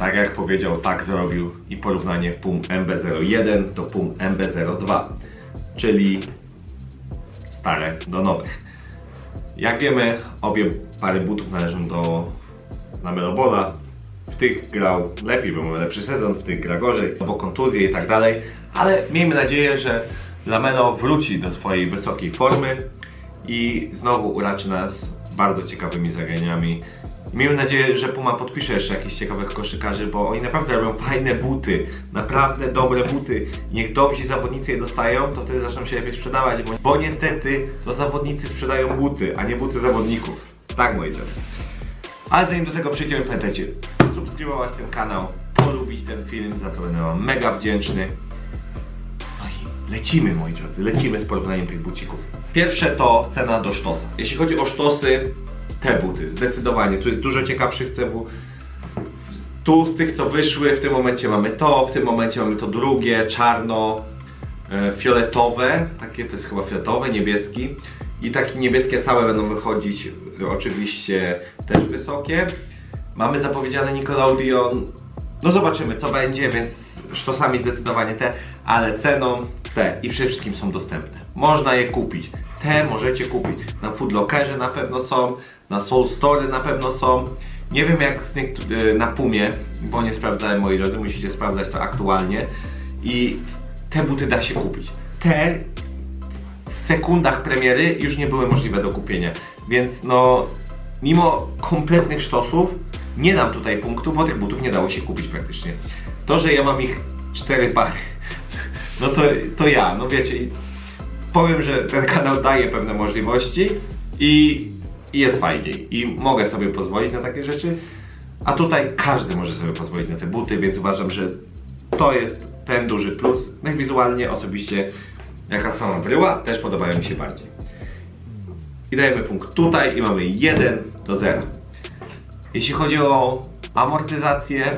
jak powiedział, tak zrobił i porównanie PUM MB01 do PUM MB02, czyli stare do nowych. Jak wiemy, obie pary butów należą do Lamelobola. W tych grał lepiej, bo mamy lepszy sezon, w tych gra gorzej, bo kontuzje i tak dalej. Ale miejmy nadzieję, że Lamelo wróci do swojej wysokiej formy i znowu uraczy nas bardzo ciekawymi zagraniami. Miejmy nadzieję, że Puma podpisze jeszcze jakichś ciekawych koszykarzy, bo oni naprawdę robią fajne buty, naprawdę dobre buty. Niech dobrzy zawodnicy je dostają, to wtedy zaczną się lepiej sprzedawać, bo, bo niestety to zawodnicy sprzedają buty, a nie buty zawodników. Tak moi drodzy. Ale zanim do tego przejdziemy, pamiętajcie, subskrybować ten kanał, polubić ten film, za co będę wam mega wdzięczny. Lecimy moi drodzy, lecimy z porównaniem tych bucików. Pierwsze to cena do sztosa. Jeśli chodzi o sztosy, te buty, zdecydowanie, tu jest dużo ciekawszych cebu. Tu z tych co wyszły, w tym momencie mamy to, w tym momencie mamy to drugie, czarno, e, fioletowe, takie to jest chyba fioletowe, niebieski. I takie niebieskie całe będą wychodzić, e, oczywiście też wysokie. Mamy zapowiedziane Nickelodeon. No zobaczymy co będzie, więc sztosami zdecydowanie te, ale ceną te i przede wszystkim są dostępne. Można je kupić. Te możecie kupić. Na Foodlockerze na pewno są, na Soul Store na pewno są. Nie wiem jak y, na Pumie, bo nie sprawdzałem moi drodzy, musicie sprawdzać to aktualnie. I te buty da się kupić. Te w sekundach premiery już nie były możliwe do kupienia. Więc no, mimo kompletnych sztosów, nie dam tutaj punktu, bo tych butów nie dało się kupić praktycznie. To, że ja mam ich cztery pary, no to, to ja, no wiecie, powiem, że ten kanał daje pewne możliwości i, i jest fajniej. I mogę sobie pozwolić na takie rzeczy, a tutaj każdy może sobie pozwolić na te buty, więc uważam, że to jest ten duży plus. No i wizualnie osobiście, jaka sama bryła, też podobają mi się bardziej. I dajemy punkt tutaj i mamy 1 do 0. Jeśli chodzi o amortyzację,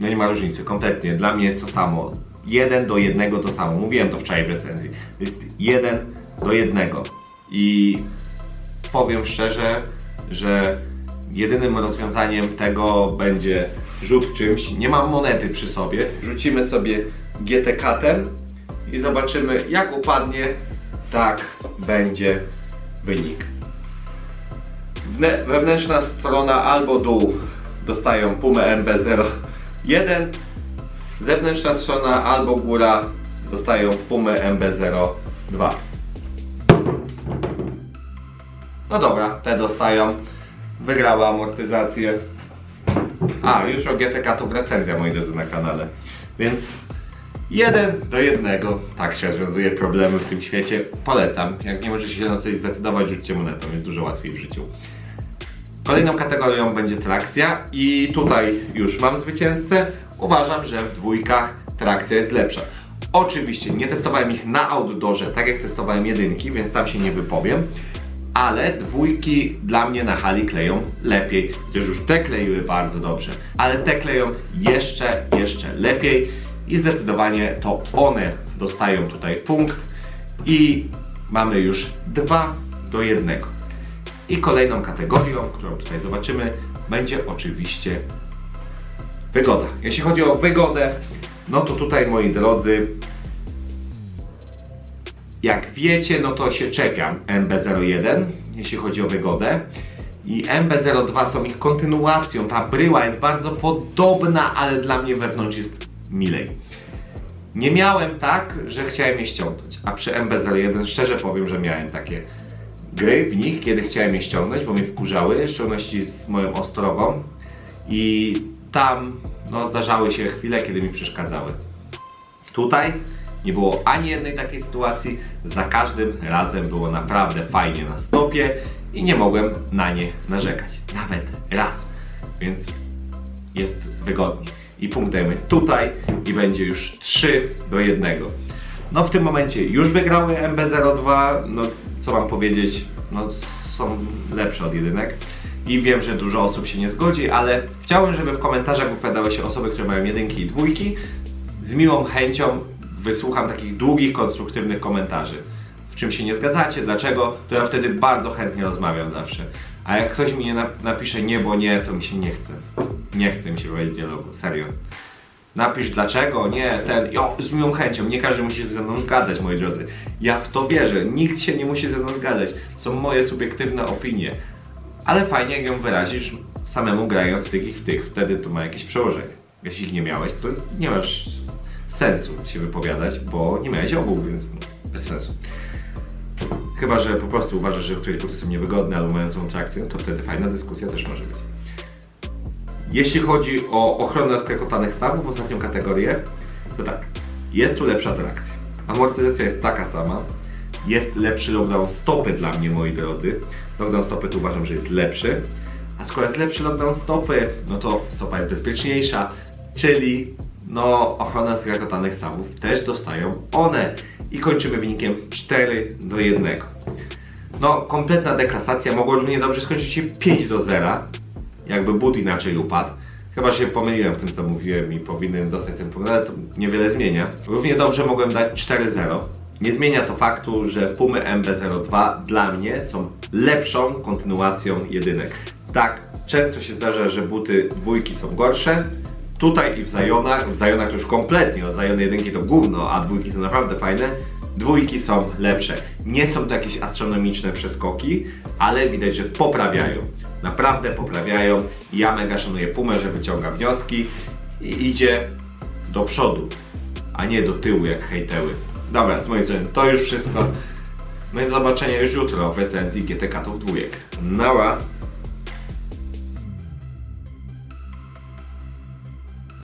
no nie ma różnicy, kompletnie. Dla mnie jest to samo. 1 do 1 to samo. Mówiłem to wczoraj w recenzji. Jest 1 do 1. I powiem szczerze, że jedynym rozwiązaniem tego będzie rzut czymś. Nie mam monety przy sobie. Rzucimy sobie GT Katem i zobaczymy jak upadnie, tak będzie wynik. Wewnętrzna strona albo dół dostają Pumę MB01, zewnętrzna strona albo góra dostają Pumę MB02. No dobra, te dostają. Wygrała amortyzację. A, jutro GTK to recenzja moi drodzy na kanale. Więc jeden do jednego. Tak się rozwiązuje problemy w tym świecie. Polecam. Jak nie możecie się na coś zdecydować, rzućcie monetą. Jest dużo łatwiej w życiu. Kolejną kategorią będzie trakcja i tutaj już mam zwycięzcę. Uważam, że w dwójkach trakcja jest lepsza. Oczywiście nie testowałem ich na outdoorze, tak jak testowałem jedynki, więc tam się nie wypowiem. Ale dwójki dla mnie na hali kleją lepiej, chociaż już te kleiły bardzo dobrze. Ale te kleją jeszcze, jeszcze lepiej i zdecydowanie to one dostają tutaj punkt i mamy już 2 do 1. I kolejną kategorią, którą tutaj zobaczymy, będzie oczywiście wygoda. Jeśli chodzi o wygodę, no to tutaj moi drodzy, jak wiecie, no to się czepiam MB01, jeśli chodzi o wygodę. I MB02 są ich kontynuacją. Ta bryła jest bardzo podobna, ale dla mnie wewnątrz jest milej. Nie miałem tak, że chciałem je ściągnąć, a przy MB01 szczerze powiem, że miałem takie gry w nich, kiedy chciałem je ściągnąć, bo mnie wkurzały, w szczególności z moją ostrogą i tam no, zdarzały się chwile, kiedy mi przeszkadzały. Tutaj nie było ani jednej takiej sytuacji, za każdym razem było naprawdę fajnie na stopie i nie mogłem na nie narzekać. Nawet raz. Więc jest wygodnie. I punkt dajemy tutaj i będzie już 3 do 1. No w tym momencie już wygrały MB02, no co mam powiedzieć, no są lepsze od jedynek. I wiem, że dużo osób się nie zgodzi, ale chciałem, żeby w komentarzach wypowiadały się osoby, które mają jedynki i dwójki. Z miłą chęcią wysłucham takich długich, konstruktywnych komentarzy. w czym się nie zgadzacie, dlaczego, to ja wtedy bardzo chętnie rozmawiam zawsze. A jak ktoś mi nie nap- napisze nie, bo nie, to mi się nie chce. Nie chce mi się prowadzić dialogu, serio. Napisz dlaczego, nie, ten, jo, z miłą chęcią, nie każdy musi się ze mną zgadzać, moi drodzy. Ja w to wierzę, nikt się nie musi ze mną zgadzać. Są moje subiektywne opinie. Ale fajnie jak ją wyrazisz samemu grając w tych i w tych, wtedy to ma jakieś przełożenie. Jeśli ich nie miałeś, to nie masz sensu się wypowiadać, bo nie miałeś obu, więc no, bez sensu. Chyba, że po prostu uważasz, że któreś buty są niewygodne albo mają złą trakcję, to wtedy fajna dyskusja też może być. Jeśli chodzi o ochronę skakotanych stawów, ostatnią kategorię, to tak, jest tu lepsza trakcja. Amortyzacja jest taka sama, jest lepszy lockdown stopy dla mnie, moi drodzy. Lockdown stopy tu uważam, że jest lepszy. A skoro jest lepszy lockdown stopy, no to stopa jest bezpieczniejsza, czyli no ochrona skrakotanych stawów też dostają one. I kończymy wynikiem 4 do 1. No, kompletna deklasacja mogła równie dobrze skończyć się 5 do 0, jakby but inaczej upadł. Chyba się pomyliłem w tym, co mówiłem i powinien dostać ten punkt, ale to niewiele zmienia. Równie dobrze mogłem dać 4-0. Nie zmienia to faktu, że Pumy MB02 dla mnie są lepszą kontynuacją jedynek. Tak, często się zdarza, że buty dwójki są gorsze. Tutaj i w Zajonach, w Zajonach już kompletnie, no Zajony jedynki to gówno, a dwójki są naprawdę fajne. Dwójki są lepsze. Nie są to jakieś astronomiczne przeskoki, ale widać, że poprawiają. Naprawdę poprawiają. Ja mega szanuję Pumę, że wyciąga wnioski i idzie do przodu, a nie do tyłu jak hejteły. Dobra, z mojej strony to już wszystko. No i do zobaczenia już jutro w recenzji GT Katów dwójek. Nara!